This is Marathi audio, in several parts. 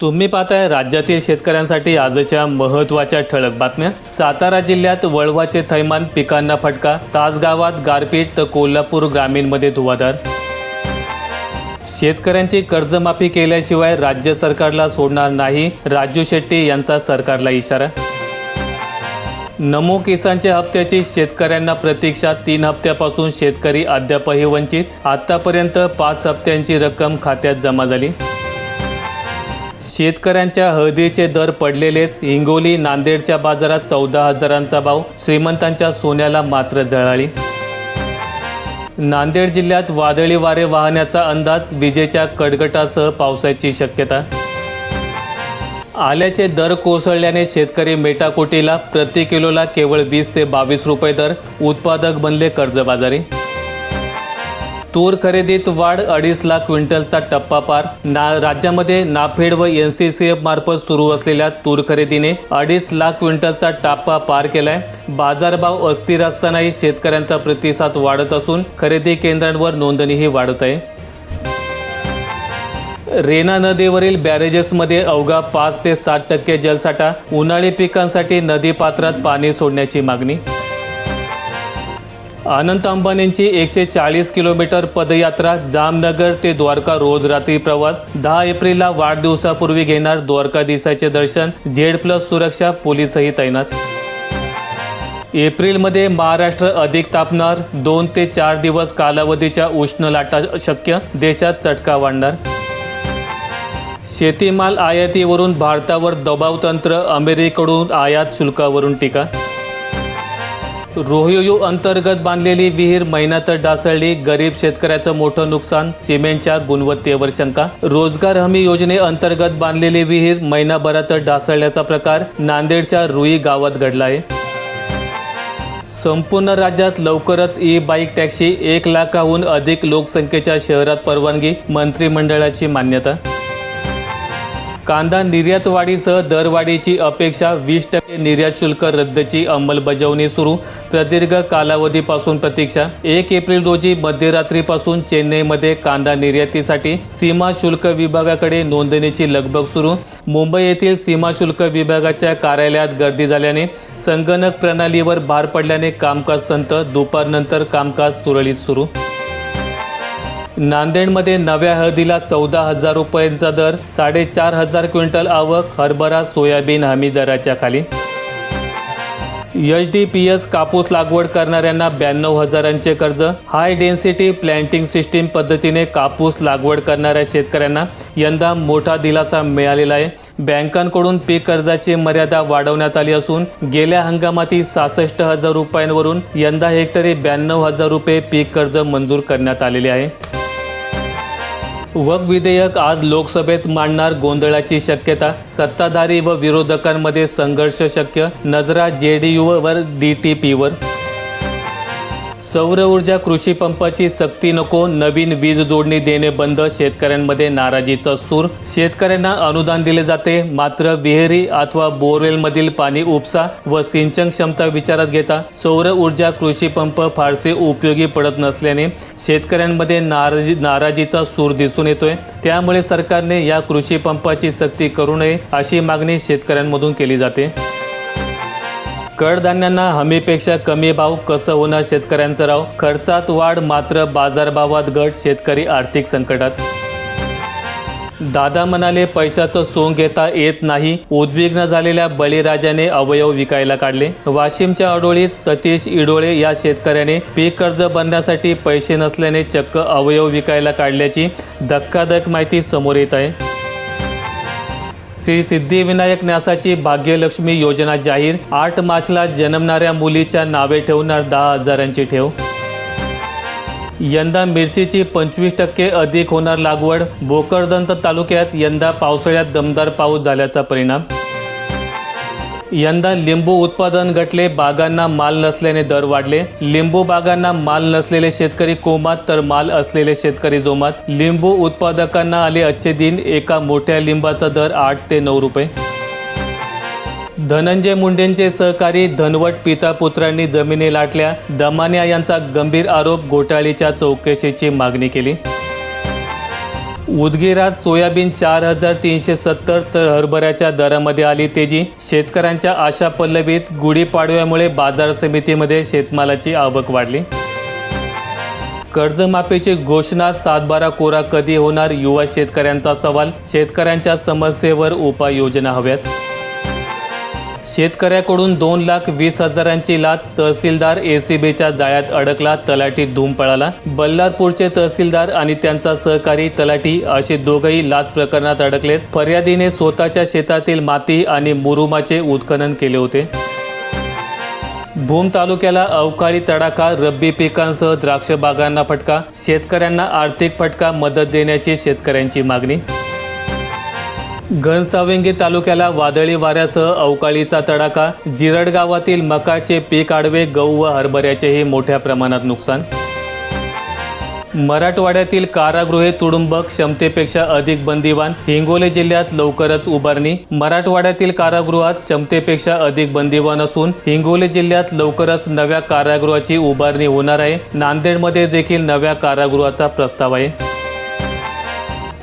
तुम्ही पाहताय राज्यातील शेतकऱ्यांसाठी आजच्या महत्त्वाच्या ठळक बातम्या. सातारा जिल्ह्यात वळवाचे थैमान पिकांना फटका तासगावात गारपीट तर कोल्हापूर ग्रामीणमध्ये धुवाधार. शेतकऱ्यांची कर्जमाफी केल्याशिवाय राज्य सरकारला सोडणार नाही राजू शेट्टी यांचा सरकारला इशारा. नमो किसानच्या हप्त्याची शेतकऱ्यांना प्रतीक्षा तीन हप्त्यापासून शेतकरी अद्यापही वंचित. आतापर्यंत पाच हप्त्यांची रक्कम खात्यात जमा झाली. शेतकऱ्यांच्या हळदीचे दर पडलेलेच हिंगोली नांदेडच्या बाजारात चौदा हजारांचा भाव श्रीमंतांच्या सोन्याला मात्र झळाळी नांदेड जिल्ह्यात वादळी वारे वाहण्याचा अंदाज विजेच्या कडकटासह पावसाची शक्यता. आल्याचे दर कोसळल्याने शेतकरी मेटाकोटीला प्रति किलोला केवळ वीस ते बावीस रुपये दर उत्पादक बनले कर्जबाजारी. तूर खरेदीत वाढ अडीच लाख क्विंटलचा टप्पा पार. ना राज्यामध्ये नाफेड व एन सी सी एफ मार्फत सुरू असलेल्या तूर खरेदीने अडीच लाख क्विंटलचा टप्पा पार केलाय. बाजारभाव अस्थिर असतानाही शेतकऱ्यांचा प्रतिसाद वाढत असून खरेदी केंद्रांवर नोंदणीही वाढत आहे. रेना नदीवरील बॅरेजेसमध्ये अवघा पाच ते सात टक्के जलसाठा. उन्हाळी पिकांसाठी नदीपात्रात पाणी सोडण्याची मागणी अनंत अंबानींची एकशे चाळीस किलोमीटर पदयात्रा जामनगर ते द्वारका रोज रात्री प्रवास. दहा एप्रिलला वाढदिवसापूर्वी घेणार द्वारकाधीशाचे दर्शन. झेड प्लस सुरक्षा पोलीसही तैनात. एप्रिलमध्ये महाराष्ट्र अधिक तापणार. दोन ते चार दिवस कालावधीच्या उष्ण लाटा शक्य. देशात चटका वाढणार. शेतीमाल आयातीवरून भारतावर दबाव तंत्र अमेरिकेकडून आयात शुल्कावरून टीका. रोहियो अंतर्गत बांधलेली विहीर महिन्यात ढासळली. गरीब शेतकऱ्याचं मोठं नुकसान सिमेंटच्या गुणवत्तेवर शंका. रोजगार हमी योजने अंतर्गत बांधलेली विहीर महिनाभरात ढासळल्याचा प्रकार नांदेडच्या रुई गावात घडला आहे संपूर्ण राज्यात लवकरच ई बाईक टॅक्सी एक लाखाहून अधिक लोकसंख्येच्या शहरात परवानगी मंत्रिमंडळाची मान्यता कांदा निर्यातवाढीसह दरवाढीची अपेक्षा वीस टक्के निर्यात शुल्क रद्दची अंमलबजावणी सुरू. प्रदीर्घ कालावधीपासून प्रतीक्षा. एक एप्रिल रोजी मध्यरात्रीपासून चेन्नईमध्ये कांदा निर्यातीसाठी सीमा शुल्क विभागाकडे नोंदणीची लगबग सुरू. मुंबई येथील सीमा शुल्क विभागाच्या कार्यालयात गर्दी झाल्याने संगणक प्रणालीवर भार पडल्याने कामकाज संत दुपारनंतर कामकाज सुरळीत सुरू. नांदेडमध्ये नव्या हळदीला चौदा हजार रुपयांचा दर साडेचार हजार क्विंटल आवक हरभरा सोयाबीन हमी दराच्या खाली. एच डी पी एस कापूस लागवड करणाऱ्यांना ब्याण्णव हजारांचे कर्ज. हाय डेन्सिटी प्लॅन्टिंग सिस्टीम पद्धतीने कापूस लागवड करणाऱ्या शेतकऱ्यांना यंदा मोठा दिलासा मिळालेला आहे. बँकांकडून पीक कर्जाची मर्यादा वाढवण्यात आली असून गेल्या हंगामातील सहासष्ट हजार रुपयांवरून यंदा हेक्टरी ब्याण्णव हजार रुपये पीक कर्ज मंजूर करण्यात आलेले आहे. वक विधेयक आज लोकसभेत मांडणार गोंधळाची शक्यता. सत्ताधारी व विरोधकांमध्ये संघर्ष शक्य. नजरा जे डी यूवर डी टी पीवर. सौर ऊर्जा कृषी पंपाची सक्ती नको नवीन वीज जोडणी देणे बंद शेतकऱ्यांमध्ये नाराजीचा सूर. शेतकऱ्यांना अनुदान दिले जाते मात्र विहिरी अथवा बोरवेलमधील पाणी उपसा व सिंचन क्षमता विचारात घेता सौर ऊर्जा कृषी पंप फारसे उपयोगी पडत नसल्याने शेतकऱ्यांमध्ये नाराजी नाराजीचा सूर दिसून येतोय. त्यामुळे सरकारने या कृषी पंपाची सक्ती करू नये अशी मागणी शेतकऱ्यांमधून केली जाते. कडधान्यांना हमीपेक्षा कमी भाव कसं होणार शेतकऱ्यांचं राव? खर्चात वाढ मात्र बाजारभावात घट शेतकरी आर्थिक संकटात. दादा म्हणाले पैशाचं सोंग घेता येत नाही. उद्विग्न झालेल्या बळीराजाने अवयव विकायला काढले. वाशिमच्या अडोळीत सतीश इडोळे या शेतकऱ्याने पीक कर्ज भरण्यासाठी पैसे नसल्याने चक्क अवयव विकायला काढल्याची धक्कादक माहिती समोर येत आहे. श्री सिद्धिविनायक न्यासाची भाग्यलक्ष्मी योजना जाहीर. आठ मार्चला जन्मणाऱ्या मुलीच्या नावे ठेवणार दहा हजारांची ठेव. यंदा मिरचीची पंचवीस टक्के अधिक होणार लागवड. भोकरदंत तालुक्यात यंदा पावसाळ्यात दमदार पाऊस झाल्याचा परिणाम. यंदा लिंबू उत्पादन घटले बागांना माल नसल्याने दर वाढले. लिंबू बागांना माल नसलेले शेतकरी कोमात तर माल असलेले शेतकरी जोमात. लिंबू उत्पादकांना आले आजचे दिन एका मोठ्या लिंबाचा दर आठ ते नऊ रुपये. धनंजय मुंडेंचे सहकारी धनवट पिता पुत्रांनी जमिनी लाटल्या. दमानिया यांचा गंभीर आरोप घोटाळीच्या चौकशीची मागणी केली. उदगीरात सोयाबीन चार हजार तीनशे सत्तर तर हरभऱ्याच्या दरामध्ये आली तेजी. शेतकऱ्यांच्या आशा पल्लवीत गुढीपाडव्यामुळे बाजार समितीमध्ये शेतमालाची आवक वाढली. कर्जमाफीची घोषणा सातबारा कोरा कधी होणार युवा शेतकऱ्यांचा सवाल. शेतकऱ्यांच्या समस्येवर उपाययोजना हव्यात. शेतकऱ्याकडून दोन लाख वीस हजारांची लाच तहसीलदार एसीबीच्या जाळ्यात अडकला तलाठी धूम पळाला. बल्लारपूरचे तहसीलदार आणि त्यांचा सहकारी तलाठी असे दोघही लाच प्रकरणात अडकलेत. फर्यादीने स्वतःच्या शेतातील माती आणि मुरुमाचे उत्खनन केले होते. भूम तालुक्याला अवकाळी तडाखा रब्बी पिकांसह द्राक्ष बागांना फटका. शेतकऱ्यांना आर्थिक फटका मदत देण्याची शेतकऱ्यांची मागणी. घनसावंगी तालुक्याला वादळी वाऱ्यासह अवकाळीचा तडाखा. जिरड गावातील मकाचे पीक आडवे गहू व हरभऱ्याचेही मोठ्या प्रमाणात नुकसान. मराठवाड्यातील कारागृहे तुडुंबक क्षमतेपेक्षा अधिक बंदिवान. हिंगोली जिल्ह्यात लवकरच उभारणी. मराठवाड्यातील कारागृहात क्षमतेपेक्षा अधिक बंदिवान असून हिंगोली जिल्ह्यात लवकरच नव्या कारागृहाची उभारणी होणार आहे. नांदेडमध्ये देखील नव्या कारागृहाचा प्रस्ताव आहे.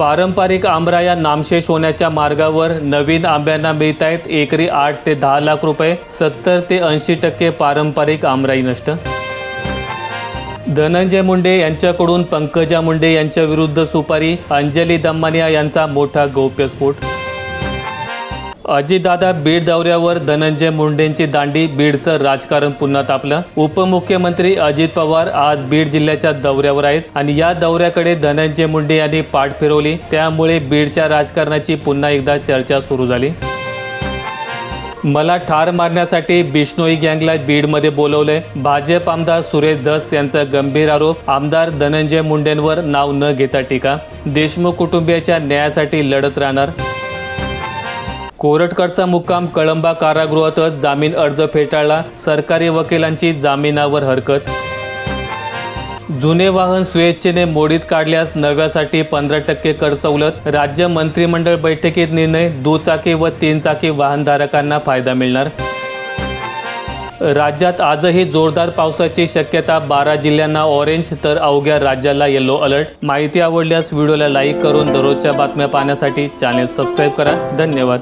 पारंपरिक आंबराया नामशेष होण्याच्या मार्गावर नवीन आंब्यांना मिळत आहेत. एकरी आठ ते दहा लाख रुपये सत्तर ते ऐंशी टक्के पारंपरिक आमराई नष्ट. धनंजय मुंडे यांच्याकडून पंकजा मुंडे यांच्या विरुद्ध सुपारी अंजली दम्मानिया यांचा मोठा गौप्यस्फोट अजितदादा बीड दौऱ्यावर धनंजय मुंडेंची दांडी बीडचं राजकारण पुन्हा तापलं. उपमुख्यमंत्री अजित पवार आज बीड जिल्ह्याच्या दौऱ्यावर आहेत आणि या दौऱ्याकडे धनंजय मुंडे यांनी पाठ फिरवली. त्यामुळे बीडच्या राजकारणाची पुन्हा एकदा चर्चा सुरू झाली. मला ठार मारण्यासाठी बिष्णोई गँगला बीडमध्ये बोलवलंय. भाजप आमदार सुरेश धस यांचा गंभीर आरोप. आमदार धनंजय मुंडेंवर नाव न घेता टीका. देशमुख कुटुंबियाच्या न्यायासाठी लढत राहणार. कोरटकरचा मुक्काम कळंबा कारागृहातच जामीन अर्ज फेटाळला. सरकारी वकिलांची जामिनावर हरकत. जुने वाहन स्वेच्छेने मोडीत काढल्यास नव्यासाठी पंधरा टक्के कर सवलत. राज्य मंत्रिमंडळ बैठकीत निर्णय दुचाकी व तीन चाकी वाहनधारकांना फायदा मिळणार. राज्यात आजही जोरदार पावसाची शक्यता बारा जिल्ह्यांना ऑरेंज तर अवघ्या राज्याला येलो अलर्ट माहिती आवडल्यास व्हिडिओला लाईक करून दररोजच्या बातम्या पाहण्यासाठी चॅनेल सबस्क्राईब करा. धन्यवाद.